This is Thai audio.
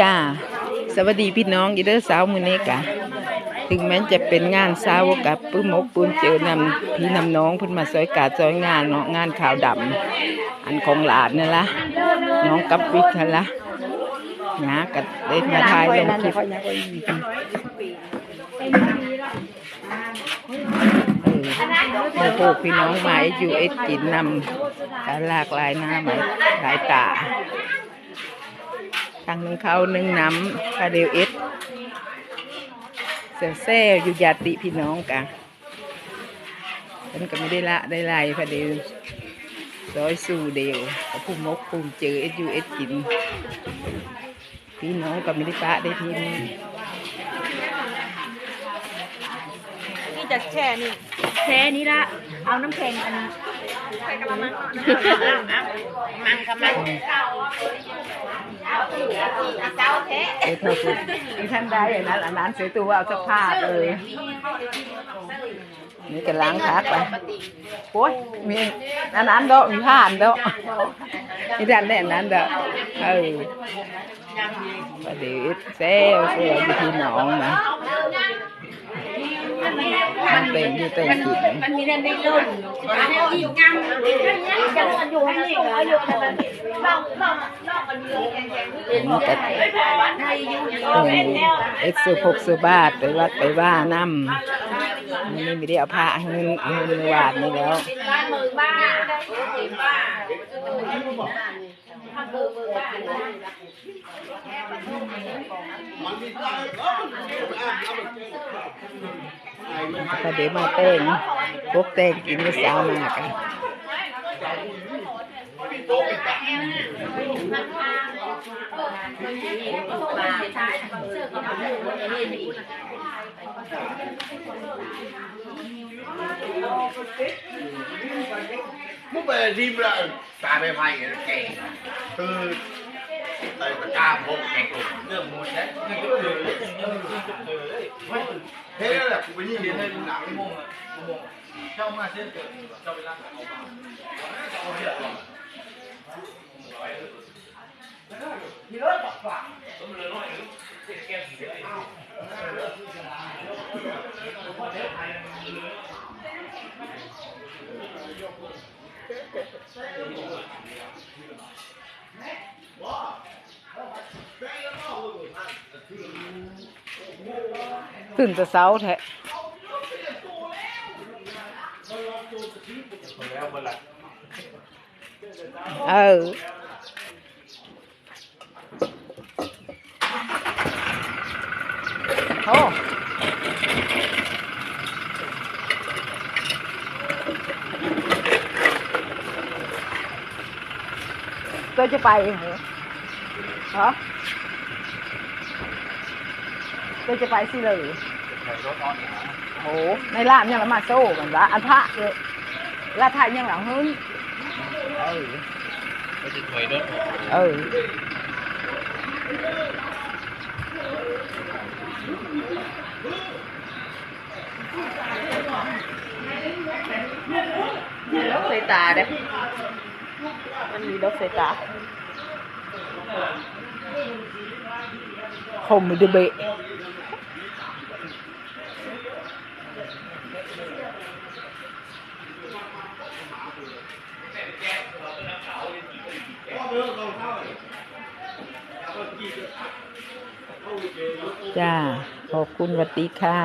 จ้า สวัสดีพี่น้องอีเดอร์สาวมือนี้กะ ถึงแม้จะเป็นงานเช้ากับปื้มมกปืนเจอนำพี่นำน้องเพิ่นมาซอยกาซอยงานเนาะงานข่าวดำอันของหลานนี่ละน้องกับวิทย์นั่นละหยากัดเล่นมาทายลงคลิปเออพวกพี่น้องมาอยู่เอ็ดกินนำการลากหลายหน้ามาหลายตา ทางหนึ่งเขาวหนึ่งน้ำคาเดลเอสเซลเซลอยู่ญาติพี่น้องกันมันก็ไม่ได้ละได้ไล่คาเดลร้อยสู่เดียวกับผู้มกภูมิเจอเอสยูเอสกิน พี่น้องก็ไม่ได้ปะได้ทีนี้นี่จะแช่นี่แช่นี้ละเอาน้ำแข็งอันนี้ ใส่กระมังมังกระมังเจ้าแท้เออเธอพูดที่ท่านได้อย่างนั้นอันนั้นเสียตัวเอาสภาพเลยนี่ก็ล้างพักไปโอ้ยมีอันนั้นเด้อมีผ่านเด้อกนี่ท่านได้อันนั้นเด้อเออประเดี๋ยวเซลเซลที่หนองนะ มันเต็มอยู่เต็มกินมันมีเรื่องในรุ่นมันอยู่งามจะอยู่ให้นี่ก็อยู่ในนั้นลองลองลองกันเยอะนี่ก็เอ็กซ์พกซ์บาทไปวัดไปว่านำนี่ไม่ได้เอาผ้าเงินเอาเงินวาดนี่แล้ว บ้านมือบ้าบ้าพอเดี๋ยวมาเต้งพวกเต้งกินก็สาวมากอะมุกไปทีมละตาไปไพ่แก่คือไอ้ตะกร้าพกแก่กลุ่มเรื่องมูลนะเฮ้ยแหละกูไปยิ่งเรียนให้ดูหนังโมงอะโมงเจ้ามาเส้นเกิดเจ้าไปร่างเอามาเอาเถอะ ขึ้นแต่เสาแท้เออโอ้ ตัวจะไปเหรอฮะตัวจะไปสิเลยโอ้ในร้านยังละมาโซ่กันละอันพระเลยลาดไทยยังหลังหึ้นเออก็จะถอยรถเออดอกใส่ตาเด้ มันมีดอกใส่ตาผมไม่ได้เบะจ้า ขอบคุณวัดดีค่ะ